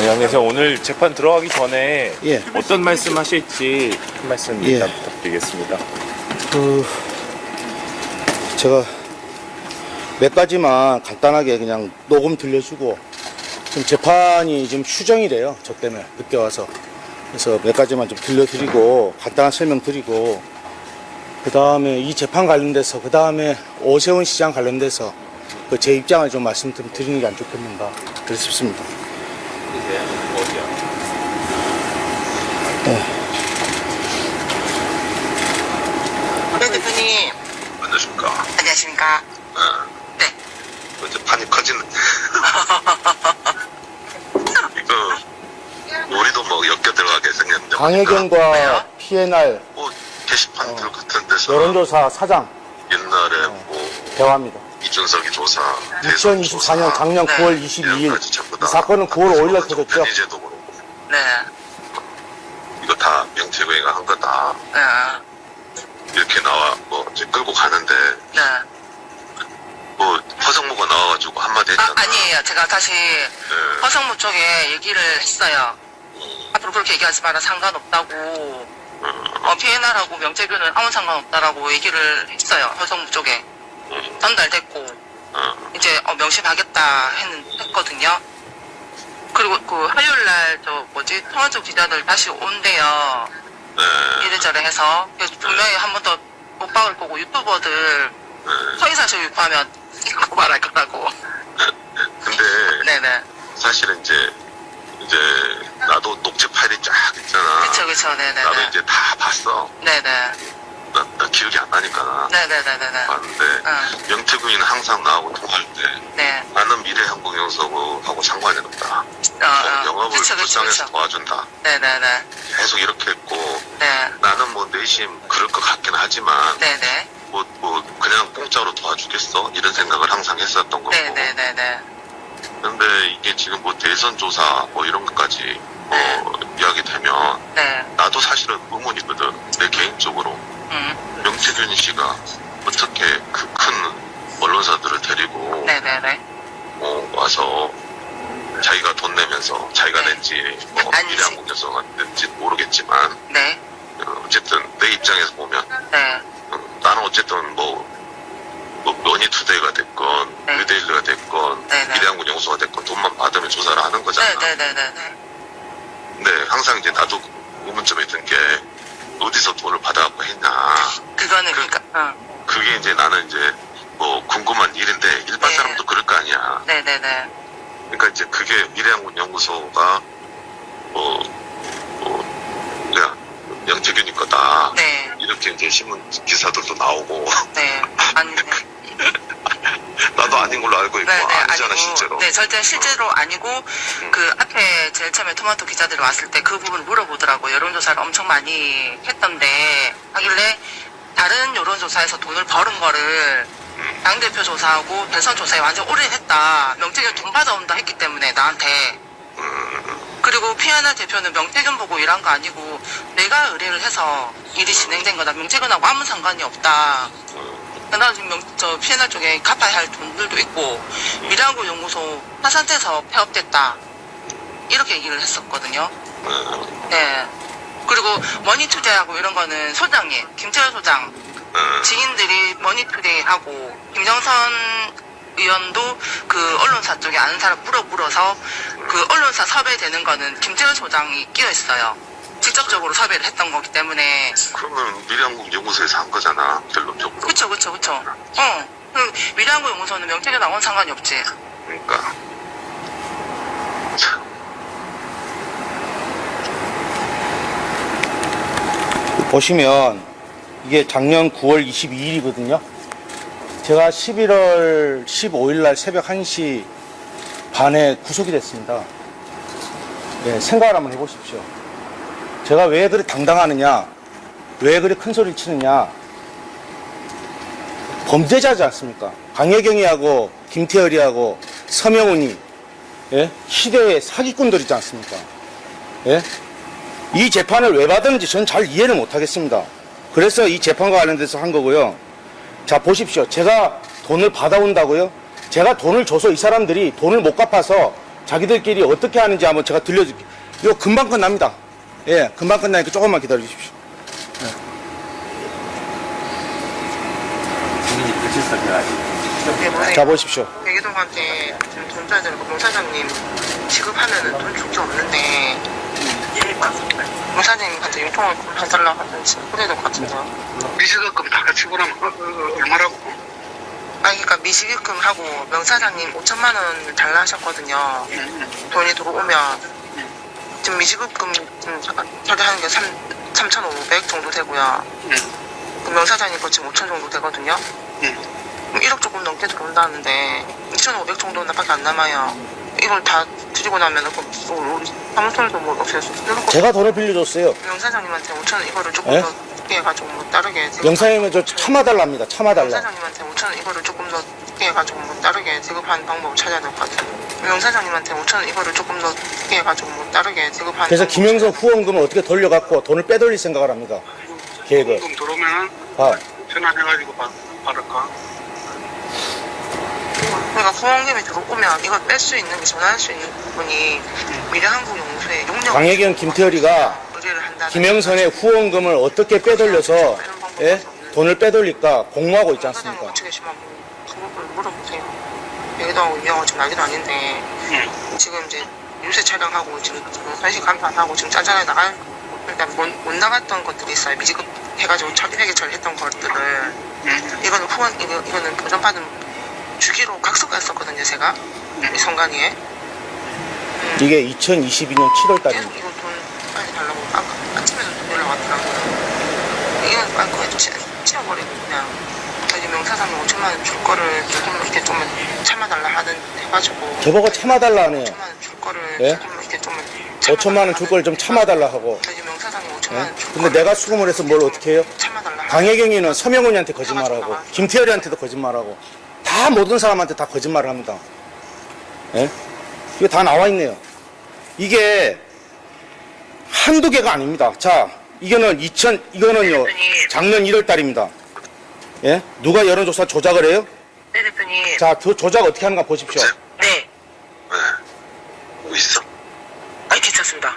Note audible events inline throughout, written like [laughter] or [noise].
아니 안녕하세요. 오늘 재판 들어가기 전에 예. 어떤 말씀 하실지 한 말씀 예. 일단 부탁드리겠습니다. 그 제가 몇 가지만 간단하게 그냥 녹음 들려주고 지금 재판이 지금 휴정이 돼요. 저 때문에 늦게 와서 그래서 몇 가지만 좀 들려드리고 간단한 설명 드리고 그 다음에 이 재판 관련돼서 그 다음에 오세훈 시장 관련돼서 그 제 입장을 좀 말씀 좀 드리는 게 안 좋겠는가 그렇 싶습니다. 어디야? 네, 대표님. 안녕하십니까. 안녕하십니까. 네. 이제 판이 커지는. 이거, 우리도 뭐 엮여 들어가게 생겼는데. 강혜경과? PNR 뭐, 게시판들 같은 데서 여론조사 사장 옛날에 뭐, 대화입니다. 이준석이 조사, 대선 2024년 작년 네. 9월 22일 이런까지 전부 다 이 사건은 9월 5일 날 터졌죠. 편의제도 그렇고. 네. 이거 다 명태구이가 한 거다. 네. 이렇게 나와, 뭐, 이제 끌고 가는데, 네. 뭐, 허성무가 나와가지고 한마디 아, 했잖아. 아니에요. 제가 다시 네. 허성무 쪽에 얘기를 했어요. 음, 앞으로 그렇게 얘기하지 마라. 상관없다고. 음, 어, PNR하고 명태균은 아무 상관없다라고 얘기를 했어요. 허성무 쪽에. 음, 전달됐고. 음. 이제 어, 명시하겠다 했는, 했거든요. 그리고 그 화요일 날 저 뭐지 통화쪽 기자들 다시 온대요. 네. 이래저래 해서 그래서 분명히 한 번 더 못 박을 거고 유튜버들 네. 서희사실 유포하면 갖고 [laughs] 말할 거라고. 근데, 네네. 사실은 이제 이제 나도 녹취 파일이 쫙 있잖아. 그쵸 그쵸 네네네. 나도 이제 다 봤어. 네네. 나, 나 기억이 안 나니까 네네네네네. 봤는데 응. 명태균이는 항상 나하고 통화할 때 네. 나는 미래항공연수하고 상관이 없다. 어, 어. 영업을 그쵸 그쵸 불쌍해서 그쵸. 도와준다. 네네네. 계속 이렇게 했고 네. 나는 뭐 내심 그럴 것 같긴 하지만 네네. 뭐, 뭐 그냥 공짜로 도와주겠어 이런 생각을 항상 했었던 거고. 네네네네. 근데 이게 지금 뭐 대선 조사 뭐 이런 것까지 뭐 네. 이야기 되면 네. 나도 사실은 의문이거든. 내 개인적으로 음. 명태균 씨가 어떻게 그 큰 언론사들을 데리고 네네네. 어, 와서 자기가 돈 내면서 자기가 네. 냈지 뭐 아니지. 미래항공에서 냈지 모르겠지만 네. 어, 어쨌든 내 입장에서 보면 네. 어, 나는 어쨌든 뭐, 뭐 머니투데이가 됐건 네. 뉴데일리가 됐건 네 네. 미래항공 영수가 됐건 돈만 받으면 조사를 하는 거잖아. 네네네네. 근데 항상 이제 나도 의문점이 든 게 어디서 돈을 받아갖고 했냐. 그거는 그- 그니까 응. 그게 이제 나는 이제 뭐 궁금한 일인데 일반 네. 사람도 그럴 거 아니야. 네네네. 그러니까 이제 그게 미래항공 연구소가 뭐, 뭐, 그냥 명태균이 거다. 네. 이렇게 이제 신문 기사들도 나오고 네. 아닌데. [laughs] 나도 아닌 걸로 알고 있고 네네 아니잖아 아니고. 실제로. 네 절대 실제로 아니고 그 앞에 제일 처음에 토마토 기자들이 왔을 때 그 부분 물어보더라고. 여론조사를 엄청 많이 했던데 하길래 다른 여론조사에서 돈을 벌은 거를 음. 당대표 조사하고 대선 조사에 완전 올인했다. 명태균 돈 받아온다 했기 때문에 나한테. 음, 그리고 피아나 대표는 명태균 보고 일한 거 아니고 내가 의뢰를 해서 일이 진행된 거다. 명태균하고 아무 상관이 없다 나 지금 명, 저 피해나 쪽에 갚아야 할 돈들도 있고 미래항공 연구소 파산돼서 폐업됐다 이렇게 얘기를 했었거든요. 음, 네. 그리고 머니투데이하고 이런 거는 소장님 김태현 소장 음, 지인들이 머니투데이하고 김정선 의원도 그 언론사 쪽에 아는 사람 물어 물어서 그 언론사 섭외되는 거는 김태현 소장이 끼어 있어요. 직접적으로 섭외를 했던 거기 때문에 그러면 미래항공 연구소에서 한 거잖아 결론적으로. 그쵸 그쵸 그쵸 어그 미래항공 연구소는 명태균 나온 상관이 없지 그러니까 참, 보시면 이게 작년 9월 22일이거든요. 제가 11월 15일 날 새벽 1시 반에 구속이 됐습니다. 예, 생각을 한번 해보십시오. 제가 왜 그리 당당하느냐? 왜 그리 큰 소리를 치느냐? 범죄자지 않습니까? 강혜경이하고 김태열이하고 서명훈이 예? 시대의 사기꾼들이지 않습니까? 예? 이 재판을 왜 받았는지 저는 잘 이해를 못하겠습니다. 그래서 이 재판과 관련돼서 한 거고요. 자, 보십시오. 제가 돈을 받아온다고요? 제가 돈을 줘서 이 사람들이 돈을 못 갚아서 자기들끼리 어떻게 하는지 한번 제가 들려줄게요. 금방 끝납니다. 예, 금방 끝나니까 조금만 기다려 주십시오. 주민이. 네, 뭐세요? 자, 보십시오. 대기동한테 지금 돈 줘야 되는 거 농사장님 지급하면은 돈 줄 게 없는데 농사장님한테 용통을 해달라고 그래야 될것 같은데요. 미세가금 다 같이 보라면 어, 어, 얼마라고? 아니 그러니까 미식입금하고 명사장님 5천만 원 달라 하셨거든요. 돈이 들어오면 지금 미식입금 지금 잠깐 처리하는 게 3, 3,500 정도 되고요. 응. 그 명사장님 거 지금 5천 정도 되거든요. 응. 그럼 1억 조금 넘게 들어온다는데 2,500 정도밖에 안 남아요. 이걸 다 드리고 그 우리 사무소에도 뭐 없어서 이럴 거 제가 돈을 빌려줬어요. 명사장님한테 5천 이거를 조금 예? 더 늦게 해가지고 뭐 다르게 지급- 영상이면 저 참아달랍니다. 참아달라. 명사장님한테 5천 이거를 조금 더 늦게 해가지고 뭐 다르게 지급하는 방법을 찾아야 될 것 같아요. 명사장님한테 5천 이거를 조금 더 늦게 해가지고 뭐 다르게 지급하는 그래서 방법을 김영선 후원금을 어떻게 돌려갖고 돈을 빼돌릴 생각을 합니다. 계획을. 공금 들어오면 아, 전화해가지고 받, 받을까? 그러니까 후원금이 들어오면 이걸 뺄 수 있는 게 전화할 수 있는 분이 미래한국연구소에 용역 강혜경 김태열이가 의뢰를 한다. 김영선의 후원금을 어떻게 빼돌려서 예? 돈을 빼돌릴까 공모하고 있지 않습니까? 그걸 물어보세요. 여기도 하고 유명하고 지금 난리도 아닌데 응. 지금 이제 유세 촬영하고 지금 현실 간판하고 지금 짜잘하게 나갈 일단 못, 못 나갔던 것들이 있어요. 미지급 해가지고 첫 회계 처리했던 것들을 응. 이거는 후원 이거 이거는 보전받은 주기로 각서했었거든요 제가 이 성관이에 이게 2022년 7월 계속 달입니다. 이거 돈 빨리 달라고 아까 아침에도 돈 연락 왔더라고요. 이건 빨리 그거 치- 치워버리고 그냥 저희 명사상에 5천만 원 줄 거를 조금 이렇게 좀 참아달라 하든 해가지고 저보고 참아달라 하네요. 5천만 원 줄 거를 예? 조금 이렇게 좀 5천만 원 줄 걸 좀 참아달라 하고. 저희 명사상에 5천만 예? 원줄 근데 내가 수금을 해서 뭘 어떻게 해요? 참아달라 강혜경이는 서명훈이한테 거짓말하고 김태열이한테도 거짓말하고 다 모든 사람한테 다 거짓말을 합니다. 예? 이거 다 나와 있네요. 이게 한두 개가 아닙니다. 자, 이거는 2000 이거는요. 작년 1월 달입니다. 예? 누가 여론조사 조작을 해요? 네 대표님 자, 그 조작 어떻게 하는가 보십시오. 네 네. 뭐 있어? 아이 괜찮습니다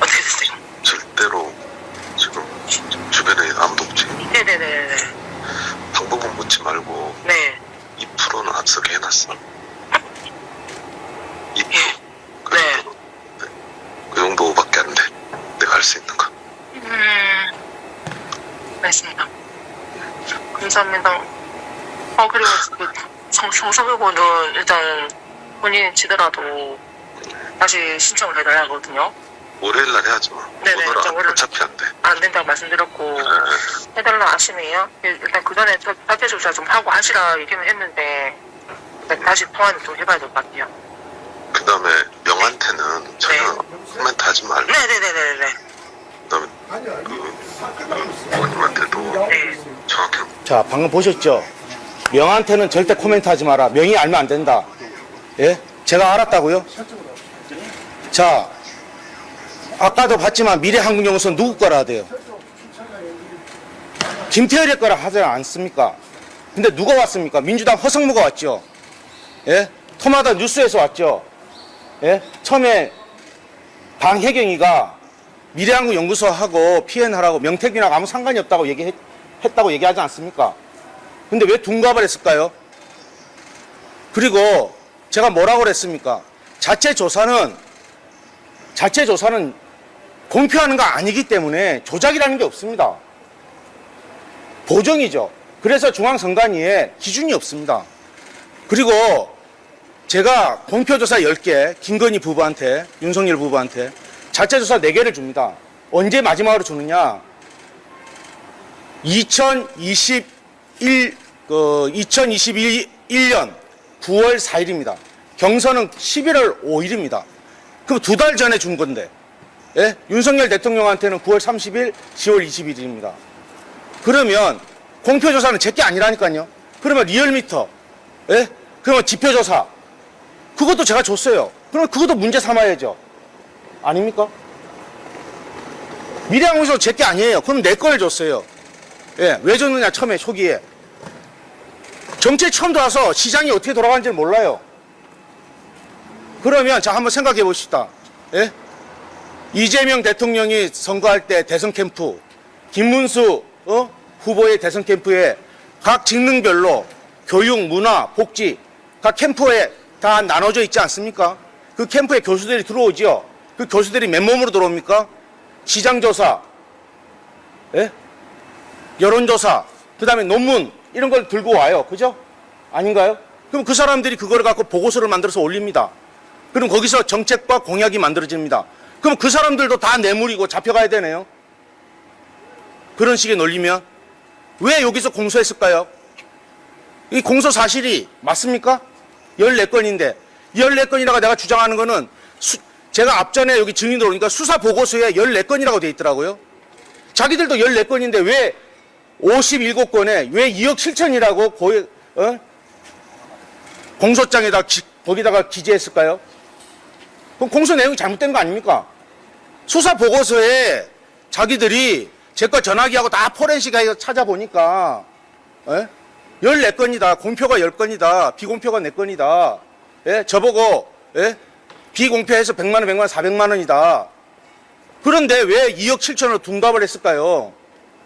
어떻게 됐어요? 절대로 지금 주변에 아무도 없지. 네네네네 방법은 묻지 말고 네 2%는 앞서게 해놨어. 2%. 그 네. 정도. 네. 그 정도밖에 안 돼. 내가 할 수 있는 거. 음, 알겠습니다. 감사합니다. 어, 그리고 그 성, 성서교고는 일단 본인이 치더라도 다시 신청을 해달라 하거든요. 월요일 날 해야지 뭐. 네네, 오늘은 저 월요일. 어차피 안 돼. 안 된다고 말씀드렸고, 해달라 하시네요. 일단 그 전에 사태 조사 좀 하고 하시라 얘기는 했는데, 일단 다시 통화는 좀 해봐야 될 것 같아요. 그 다음에 명한테는 전혀 코멘트 하지 말고. 네네네네네. 그 다음에 그, 네. 정확히 자, 방금 보셨죠? 명한테는 절대 코멘트 하지 마라. 명이 알면 안 된다. 예? 제가 알았다고요? 자, 아까도 봤지만 미래한국연구소 누구 거라 하대요? 김태열의 거라 하지 않습니까? 근데 누가 왔습니까? 민주당 허성무가 왔죠? 예? 토마다 뉴스에서 왔죠? 예? 처음에 방혜경이가 미래한국 연구소하고 PN하라고 명태균하고 아무 상관이 없다고 얘기했다고 얘기하지 않습니까? 근데 왜 둔갑을 했을까요? 그리고 제가 뭐라고 그랬습니까? 자체 조사는 자체 조사는 공표하는 거 아니기 때문에 조작이라는 게 없습니다. 보정이죠. 그래서 중앙선관위에 기준이 없습니다. 그리고 제가 공표조사 10개, 김건희 부부한테, 윤석열 부부한테 자체 조사 4개를 줍니다. 언제 마지막으로 주느냐? 2021, 그, 2021년 9월 4일입니다. 경선은 11월 5일입니다. 그럼 두 달 전에 준 건데, 예? 윤석열 대통령한테는 9월 30일, 10월 21일입니다. 그러면 공표조사는 제게 아니라니까요. 그러면 리얼미터, 예? 그러면 지표조사, 그것도 제가 줬어요. 그럼 그것도 문제 삼아야죠. 아닙니까? 미래 항공에서 제게 아니에요. 그럼 내걸 줬어요. 예, 왜 줬느냐, 처음에 초기에. 정치에 처음 들어와서 시장이 어떻게 돌아가는지 몰라요. 그러면 자 한번 생각해 봅시다. 예? 이재명 대통령이 선거할 때 대선 캠프, 김문수 어? 후보의 대선 캠프에 각 직능별로 교육, 문화, 복지 각 캠프에 다 나눠져 있지 않습니까? 그 캠프에 교수들이 들어오지요. 그 교수들이 맨몸으로 들어옵니까? 시장조사, 예? 여론조사, 그 다음에 논문 이런 걸 들고 와요. 그죠? 아닌가요? 그럼 그 사람들이 그걸 갖고 보고서를 만들어서 올립니다. 그럼 거기서 정책과 공약이 만들어집니다. 그럼 그 사람들도 다 뇌물이고 잡혀가야 되네요. 그런 식의 논리면 왜 여기서 공소했을까요? 이 공소 사실이 맞습니까? 14건인데 14건이라고 내가 주장하는 거는 수- 제가 앞전에 여기 증인 들어오니까 수사 보고서에 14건이라고 돼 있더라고요. 자기들도 14건인데 왜 57건에 왜 2억 7천이라고 거기 어? 공소장에다 기- 거기다가 기재했을까요? 그럼 공소 내용이 잘못된 거 아닙니까? 수사 보고서에 자기들이 제 거 전화기하고 다 포렌식하게 찾아보니까 예? 14건이다. 공표가 10건이다. 비공표가 4건이다. 예? 저보고 예? 비공표해서 100만 원, 100만 원, 400만 원이다. 그런데 왜 2억 7천을 둔갑을 했을까요?